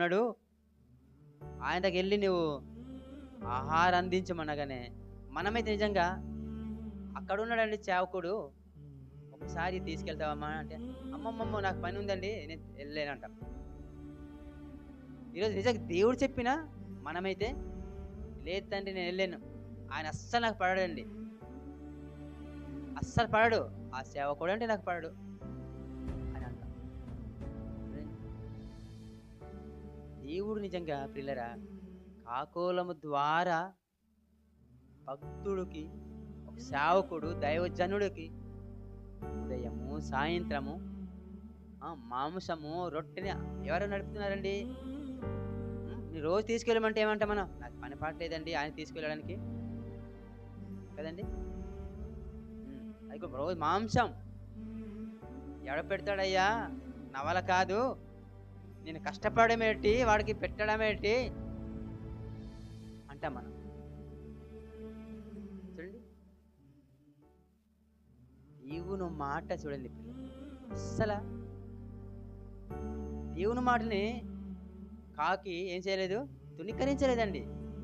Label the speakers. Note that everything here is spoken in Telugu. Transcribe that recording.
Speaker 1: ఉన్నాడు. ఆయన దగ్గర వెళ్ళి నువ్వు ఆహారం అందించమనగానే మనమైతే నిజంగా అక్కడ ఉన్నాడండి చావకుడు. ఒకసారి తీసుకెళ్తావమ్మా అంటే అమ్మమ్మమ్మ నాకు పని ఉందండి నేను వెళ్ళలేనంట. ఈరోజు నిజంగా దేవుడు చెప్పినా మనమైతే లేదు తండ్రి నేను వెళ్ళాను ఆయన అస్సలు నాకు పడడండి. అస్సలు పడడు. ఆ సేవకుడు అంటే నాకు పడడు. దేవుడు నిజంగా పిల్లరా కాకోలము ద్వారా భక్తుడికి ఒక సేవకుడు దైవజనుడికి ఉదయము సాయంత్రము మాంసము రొట్టెని ఎవరు నడుపుతున్నారండి? మీరు రోజు తీసుకెళ్ళమంటే ఏమంటాం మనం? నాకు పని పాటలేదండి ఆయన తీసుకెళ్ళడానికి. కదండి? అది రోజు మాంసం. ఎవడ పెడతాడయ్యా? నవల కాదు. నేను కష్టపడడం ఏంటి? వాడికి పెట్టడం ఏంటి? అంటాం మనం. చూడండి. దేవుని మాట చూడండి పిల్లలు. అస్సలు. దేవుని మాటని కాకి ఏం చేయలేదు? తుణీకరించలేదండి